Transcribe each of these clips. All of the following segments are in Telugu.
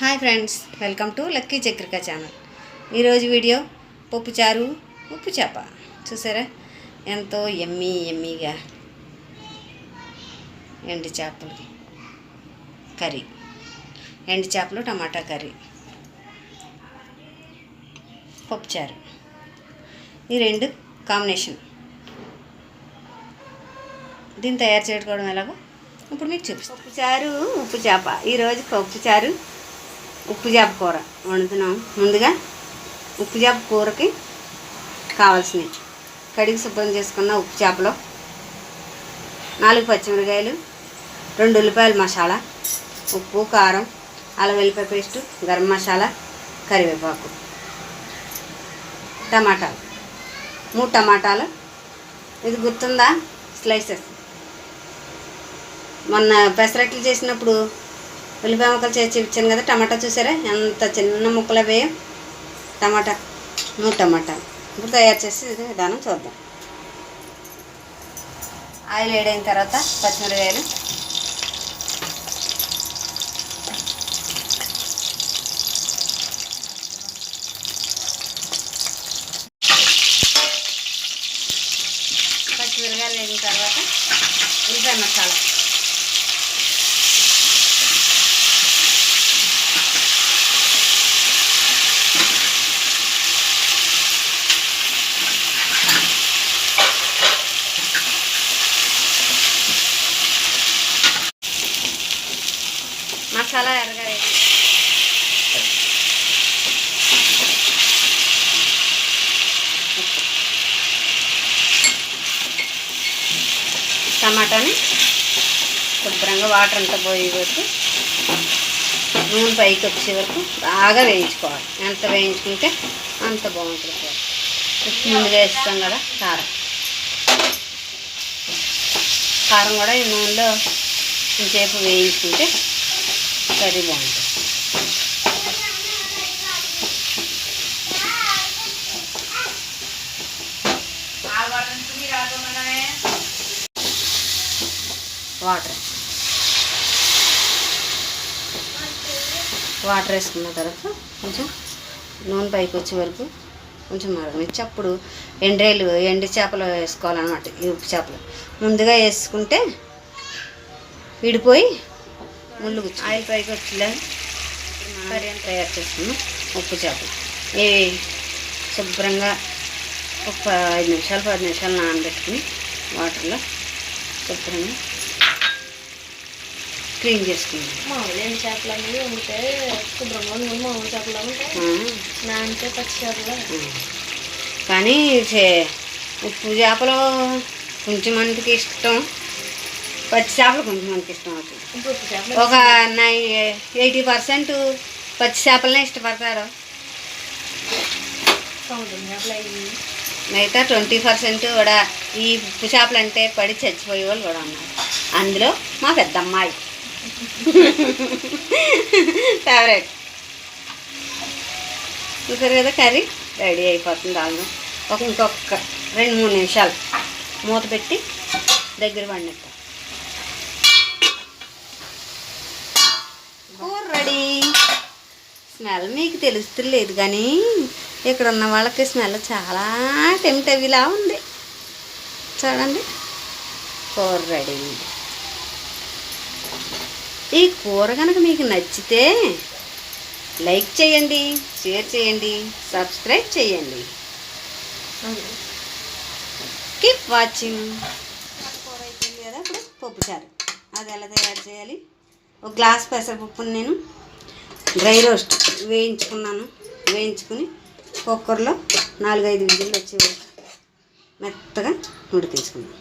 Hi friends welcome to lucky Chakrika channel. ఈరోజు వీడియో పప్పుచారు ఉప్పు చేప. చూసారా? ఎంతో ఎమ్మీ ఎమ్మీగా ఎండు చేపలు. కర్రీ. ఎండు చేపలు టమాటా కర్రీ. పప్పుచారు ఈ రెండు కాంబినేషన్. దీన్ని తయారు చేసుకోవడం ఎలాగో ఇప్పుడు మీకు చూపిస్తాను ఉప్పు చారు ఉప్పు చేప. ఈరోజు పప్పు చారు ఉప్పు చేప కూర వండుతున్నాం. ముందుగా ఉప్పు చేప కూరకి కావాల్సినవి. కడిగి శుభ్రం చేసుకున్న ఉప్పు చేపలో నాలుగు పచ్చిమిరకాయలు రెండు ఉల్లిపాయల మసాలా ఉప్పు కారం అల్లం వెల్లిపాయ పేస్ట్ గరం మసాలా కరివేపాకు టమాటాలు. మూడు టమాటాలు. ఇది గుర్తుందా? స్లైసెస్. మొన్న పెసరట్లు చేసినప్పుడు ఉల్లిపాయ ముక్కలు చేసి ఇచ్చాను కదా టమాటా చూసారా? ఎంత చిన్న ముక్కలు అవి. టమాటా మూడు టమాటా. ఇప్పుడు తయారు చేసి విధానం చూద్దాం. ఆయిల్ వేడైన తర్వాత పచ్చిమిరకాయలు పచ్చిమిరకాయలు వేసిన తర్వాత ఉల్లిపాయ మసాలా. మసాలా ఎరగా టమాటాని శుభ్రంగా వాటర్ అంతా పోయే వరకు నూనె పైకి వచ్చే వరకు బాగా వేయించుకోవాలి. ఎంత వేయించుకుంటే అంత బాగుంటుంది. ఉప్పు ముందుగా వేస్తాం కదా కారం. కారం కూడా ఈ నూనెలో కొంచెంసేపు వేయించుకుంటే కర్రీ బాగుంటుంది. వాటర్. వాటర్ వేసుకున్న తర్వాత కొంచెం నూనె పైకి వచ్చే వరకు కొంచెం మరగనిచ్చి అప్పుడు ఎండ్రేలు ఎండు చేపలు వేసుకోవాలన్నమాట ఈ ఉప్పు చేపలు. ముందుగా వేసుకుంటే విడిపోయి ముళ్ళు గుచ్చు ఆయిల్ పైకి వచ్చిలే. కర్రీ అని తయారు చేసుకున్నాం. ఉప్పు చేపలు. ఇవి శుభ్రంగా ఒక ఐదు నిమిషాలు పది నిమిషాలు నానబెట్టుకుని వాటర్లో శుభ్రంగా క్లీన్ చేసుకున్నాం. మామూలు చేపలు అనేవి ఉంటే శుభ్రంగా ఉండి మామూలు చేపలు నానితే పచ్చి చేపలు కానీ ఉప్పు చేపలు కొంచెం మందికి ఇష్టం. పచ్చి చేపలు కొంచెం మనకి ఇష్టం అవుతుంది. ఒక నై ఎయిటీ పర్సెంట్ పచ్చి చేపలనే ఇష్టపడతారు. మిగతా ట్వంటీ పర్సెంట్ కూడా ఈ ఉప్పు చేపలు అంటే పడి చచ్చిపోయే వాళ్ళు కూడా ఉన్నారు. అందులో మా పెద్దమ్మాయి. ఫేవరెట్ చూసారు కదా కర్రీ? రెడీ అయిపోతుంది ఆల్మోస్ట్ ఒక ఇంకొక రెండు మూడు నిమిషాలు. మూత పెట్టి దగ్గర పండిస్తాం కూర స్మెల్ మీకు తెలుస్తులేదు కానీ ఇక్కడ ఉన్న వాళ్ళకి స్మెల్ చాలా టెంటవిలా ఉంది. చూడండి. కూర రెడీ ఈ కూర కనుక మీకు నచ్చితే లైక్ చేయండి షేర్ చేయండి సబ్స్క్రైబ్ చేయండి. కీప్ వాచింగ్ కూర అయిపోయింది కదా ఇప్పుడు పప్పుచారు అది ఎలా తయారు చేయాలి? ఒక గ్లాస్ పెసరపప్పును నేను డ్రై రోస్ట్ వేయించుకున్నాను. వేయించుకుని కుక్కర్లో నాలుగైదు విజిల్లు వచ్చేవారు మెత్తగా ఉడికించుకున్నాను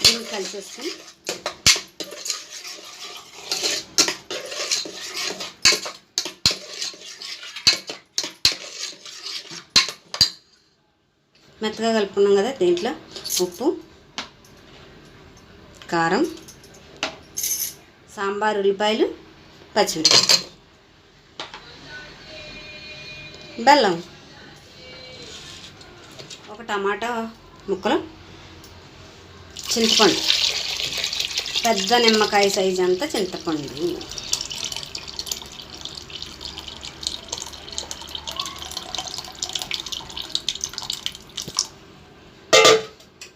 దీన్ని కలిసేసుకుని మెత్తగా కలుపుకున్నాం కదా దీంట్లో ఉప్పు కారం సాంబార్ ఉల్లిపాయలు పచ్చిమిరపకాయలు. బెల్లం. ఒక టమాటా ముక్కలు. చింతపండు. పెద్ద నిమ్మకాయ సైజు అంతా చింతపండు.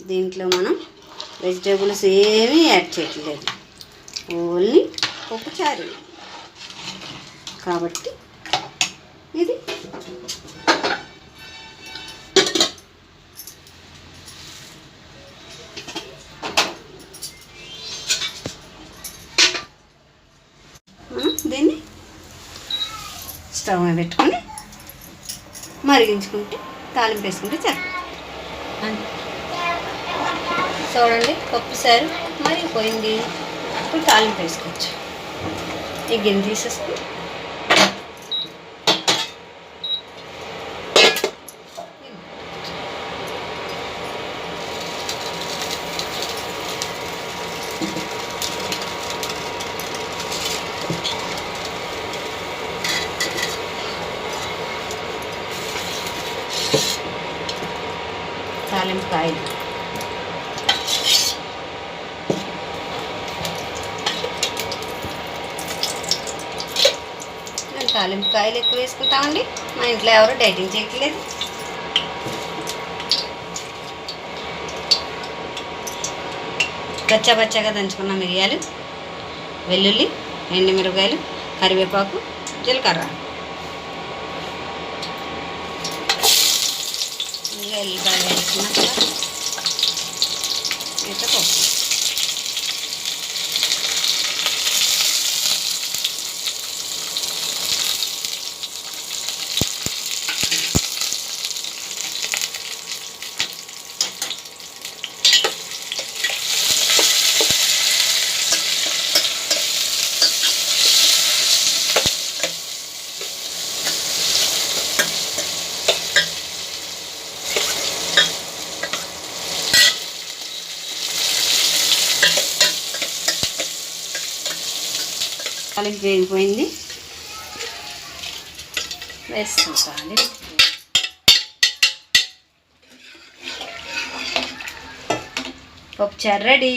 దీంట్లో మనం వెజిటేబుల్స్ ఏమీ యాడ్ చేయట్లేదు. ఓన్లీ పప్పు కాబట్టి ఇది దీన్ని స్టవ్ పెట్టుకొని మరిగించుకుంటే తాలింపు వేసుకుంటే చాలు చూడండి పప్పు సారు మరిగిపోయింది ఇప్పుడు తాలింపు వేసుకోవచ్చు ఈ గిన్నె తీసేసుకుని తాలింపు కాయలు మేము తాలింపు కాయలు ఎక్కువ వేసుకుంటామండి. మా ఇంట్లో ఎవరు డైటింగ్ చేయట్లేదు. కచ్చా పచ్చగా దంచుకున్న మిరియాలు వెల్లుల్లి ఎండుమిరపకాయలు కరివేపాకు జీలకర్ర. ఎల్లిపాయలు వేసుకున్నాక అయితే కలిపి వేగిపోయింది వేసుకుంటాను పప్పు చారు రెడీ.